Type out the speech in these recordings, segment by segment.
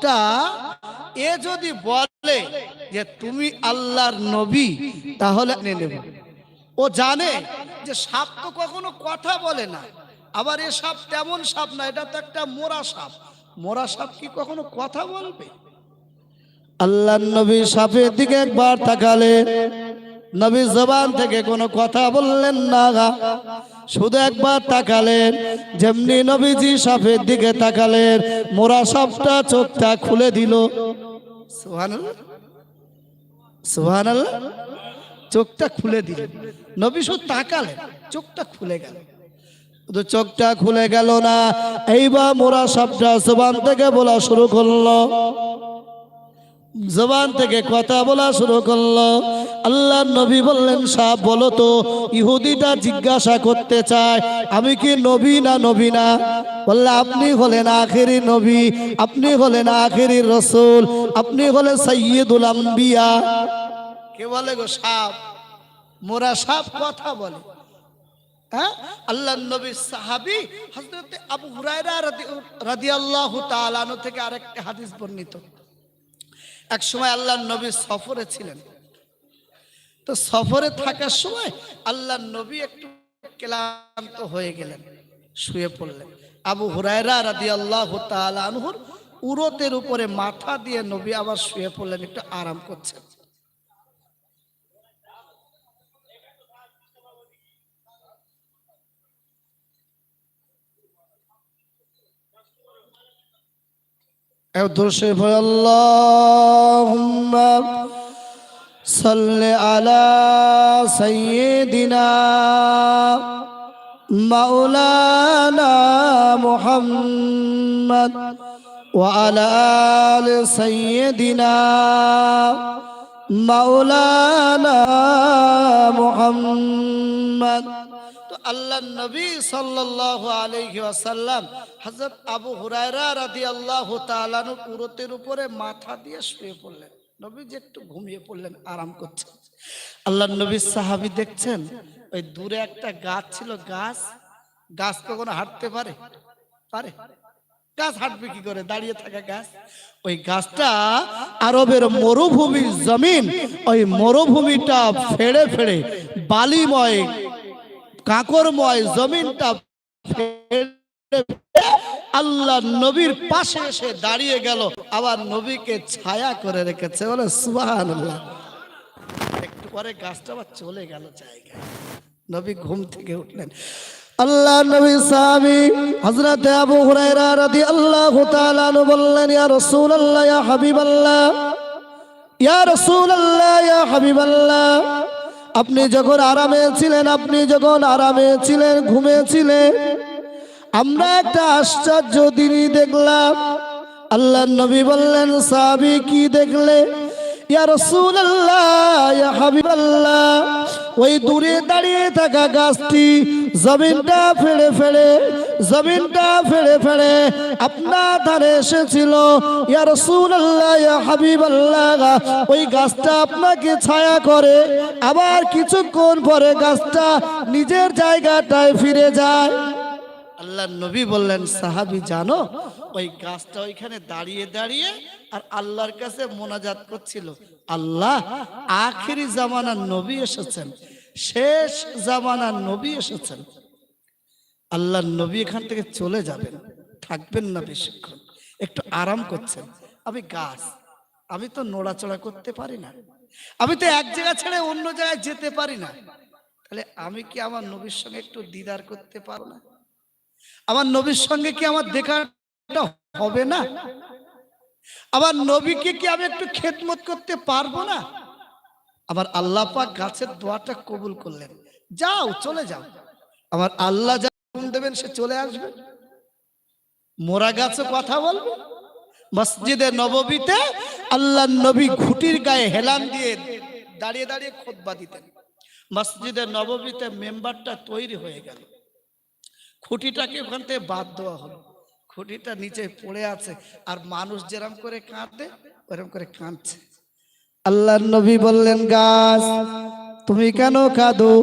সাপটা এ যদি বলে যে তুমি আল্লাহর নবী, তাহলে নেব। ও জানে যে সাপ তো কখনো কথা বলে না। আবার এ সাপ তেমন সাপ না, এটা তো একটা মোরা সাপ। মোরা সাপ কি কখনো কথা বলবে? আল্লাহ নবী সাপের দিকে একবার তাকালে নবী জবান থেকে কোনো কথা বললেন না শুধু একবার তাকালেন, যেমনি নবীজি সাপের দিকে তাকালেন, মোরা সাপটা চোখটা খুলে দিল। সুবহানাল্লাহ। সুবহানাল্লাহ। চোখটা খুলে দিল। নবী শুধু তাকালেন, চোখটা খুলে গেল। শুধু চোখটা খুলে গেল না, এইবার মোরা সাপটা জবান থেকে বলা শুরু করল। জবান থেকে কথা বলা শুরু করল। আল্লাহ নবী বললেন সাহ বলো তো ইহুদিটা জিজ্ঞাসা করতে চায়, আমি কি নবী না নবী না? বললে, আপনি হলেন আখেরি নবী, আপনি হলেন আখেরি রসুল, আপনি হলেন সৈয়দুল আম্বিয়া। কে বলে গো সাপ মোরা সাপ কথা বলে। হ্যাঁ? আল্লাহ নবী সাহাবি থেকে আরেকটা হাদিস বর্ণিত। এক সময় আল্লাহ নবী সফরে ছিলেন। তো সফরে থাকার সময় আল্লাহ নবী একটু ক্লান্ত হয়ে গেলেন, শুয়ে পড়লেন। আবু হুরায়রা রাদি আল্লাহ আনহুর উরতের উপরে মাথা দিয়ে নবী আবার শুয়ে পড়লেন, একটু আরাম করছেন। درشف اللهم صل على سيدنا مولانا محمد وعلى آل سيدنا مولانا محمد তো আল্লাহ নবী সাল্লাল্লাহু আলাইহি ওয়াসাল্লাম হযরত আবু হুরায়রা রাদিয়াল্লাহু তাআলা পুরতের উপরে মাথা দিয়ে শুয়ে পড়লেন। নবী যে একটু ঘুমিয়ে পড়লেন, আরাম করছেন আল্লাহ নবী সাহাবী দেখছেন, ওই দূরে একটা গাছ ছিল, গাছ? গাছ কখনো হাঁটতে পারে? পারে। গাছ হাঁটবে কি করে? দাঁড়িয়ে থাকা গাছ। ওই গাছটা আরবের মরুভূমির জমিন, ওই মরুভূমিটা ফেড়ে ফেড়ে বালিময় কাকরময় জমিনটা আল্লাহ নবীর পাশে এসে দাঁড়িয়ে গেল, আবার নবীকে ছায়া করে রেখেছে। বলে সুবাহান একটু পরে গাছটা আবার চলে গেল জায়গায়। নবী ঘুম থেকে উঠলেন। আল্লাহ নবী সাহাবী হযরত আবু হুরায়রা রাদিয়াল্লাহু তাআলা বললেন, ইয়া রাসূলুল্লাহ, ইয়া হাবিবাল্লাহ। ইয়া রাসূলুল্লাহ, ইয়া হাবিবাল্লাহ। আপনি যখন আরামে ছিলেন, আপনি যখন আরামে ছিলেন ঘুমেছিলেন আমরা একটা আশ্চর্য দিনই দেখলাম। আল্লাহ নবী বললেন, সাহাবি কি দেখলে? ওই দূরে দাঁড়িয়ে থাকা গাছটি জমিনটা ফেড়ে ফেড়ে জমিনটা ফেড়ে ফেড়ে আপনার ধারে এসেছিল। ওই গাছটা আপনাকে ছায়া করে। আবার কিছুক্ষণ পরে গাছটা নিজের জায়গাটায় ফিরে যায়। আল্লাহ নবী বললেন, সাহাবি, জানো, ওই গাছটা ওইখানে দাঁড়িয়ে দাঁড়িয়ে আর আল্লাহর কাছে মোনাজাত করছিল। আল্লাহ, আখেরি জামানার নবী এসেছেন। শেষ জামানার নবী এসেছেন। আল্লাহ নবী এখান থেকে চলে যাবেন। থাকবেন না বেশিক্ষণ। একটু আরাম করছেন। আমি গাছ। আমি তো নড়াচড়া করতে পারি না। আমি তো এক জায়গা ছেড়ে অন্য জায়গায় যেতে পারি না। তাহলে আমি কি আমার নবীর সঙ্গে একটু দিদার করতে পারব না? আমার নবীর সঙ্গে কি আমার দেখাটা হবে না? আমার নবীকে কি আমি একটু খেদমত করতে পারব না? আমার আল্লাহ পাক গাছের দোয়াটা কবুল করলেন। যাও, চলে যাও। আমার আল্লাহ যা দেবেন, সে চলে আসবে। মোরা গাছে কথা বলবে? মসজিদে নববীতে আল্লাহ নবী ঘুটির গায়ে হেলান দিয়ে দাঁড়িয়ে দাঁড়িয়ে খোদবা দিতেন। মসজিদে নববীতে মেম্বারটা তৈরি হয়ে গেল। খুঁটিটাকে ওখান থেকে বাদ দেওয়া হলো। খুঁটিটা নিচে পড়ে আছে, আর মানুষ যেরম করে কাঁদে, ওরম করে কাঁদছে। আল্লাহ নবী বললেন গাছ তুমি কেন কাঁদো?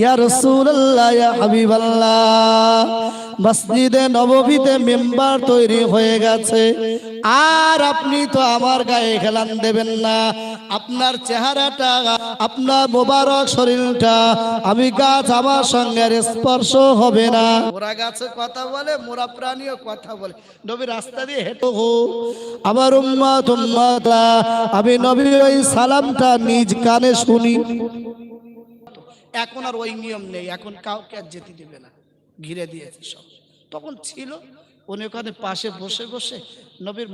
ইয়া রাসূলুল্লাহ ইয়া হাবিবাল্লাহ। মসজিদে নববীতে মেম্বার তৈরি হয়ে গেছে। আর আপনি তো আমার গায়ে খেলান দেবেন না। আপনার চেহারাটা, আপনার মোবারক শরীরটা, আমি গাছ আমার সঙ্গে স্পর্শ হবে না। ওরা গাছে কথা বলে, মোরা প্রাণীও কথা বলে। নবী রাস্তা দিয়ে হেঁটো হো আমার উম্মত উম্মত আমি নবী ওই সালামটা নিজ কানে শুনি। এখন আর ওই নিয়ম নেই, এখন কাউকে আর যেতে দেবে না। ঘিরে দিয়েছে সব। তখন ছিল উনি ওখানে পাশে বসে বসে নবীর